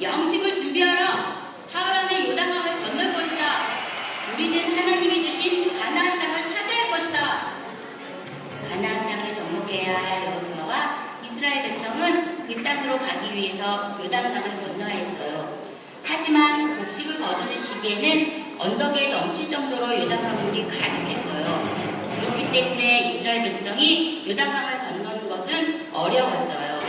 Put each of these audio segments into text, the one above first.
양식을 준비하라. 사흘 안에 요단강을 건널 것이다. 우리는 하나님이 주신 가나안 땅을 차지할 것이다. 가나안 땅을 정복해야 할 여호수아와 이스라엘 백성은 그 땅으로 가기 위해서 요단강을 건너야 했어요. 하지만 곡식을 거두는 시기에는 언덕에 넘칠 정도로 요단강 물이 가득했어요. 그렇기 때문에 이스라엘 백성이 요단강을 건너는 것은 어려웠어요.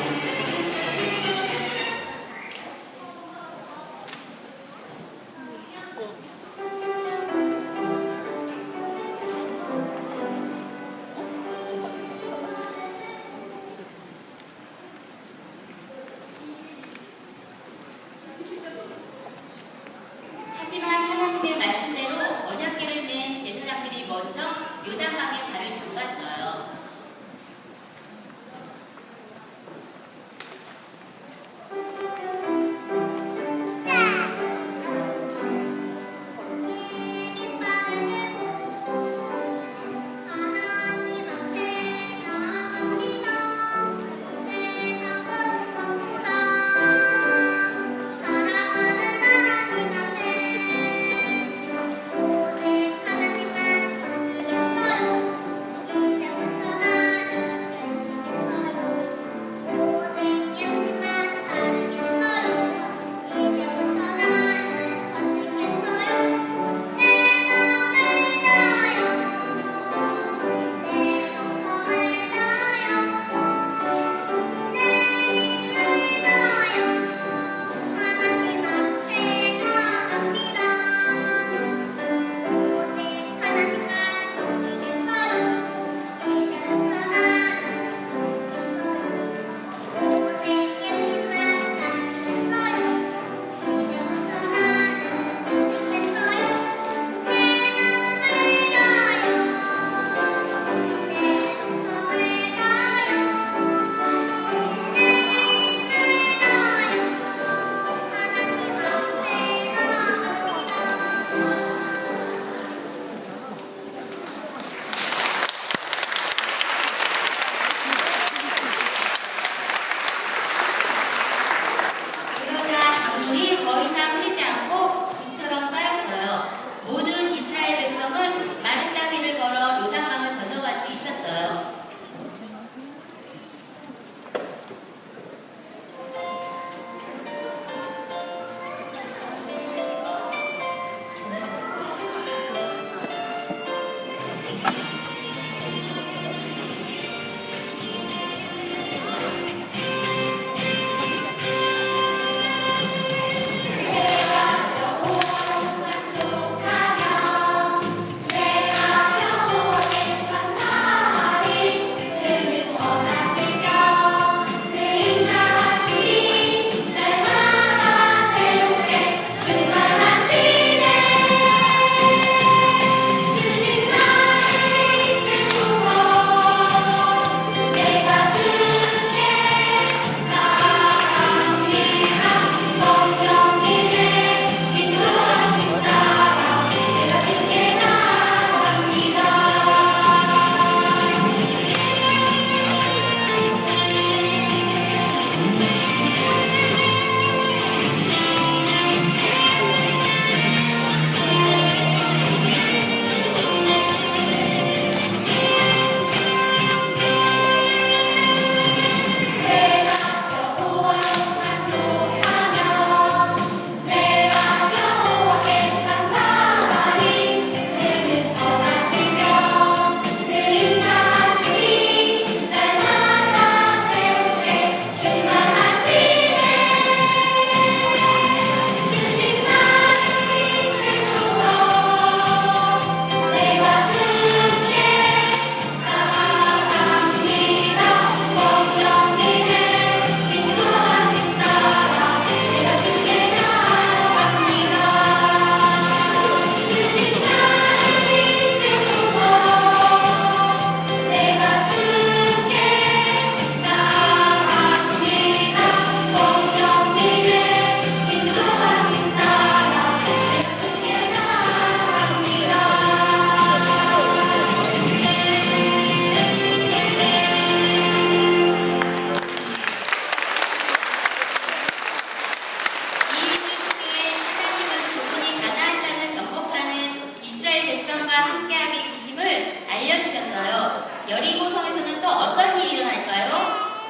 백성과 함께하게 계심을 알려주셨어요. 여리고성에서는 또 어떤 일이 일어날까요?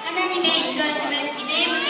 하나님의 인도하심을 기대해 보세요.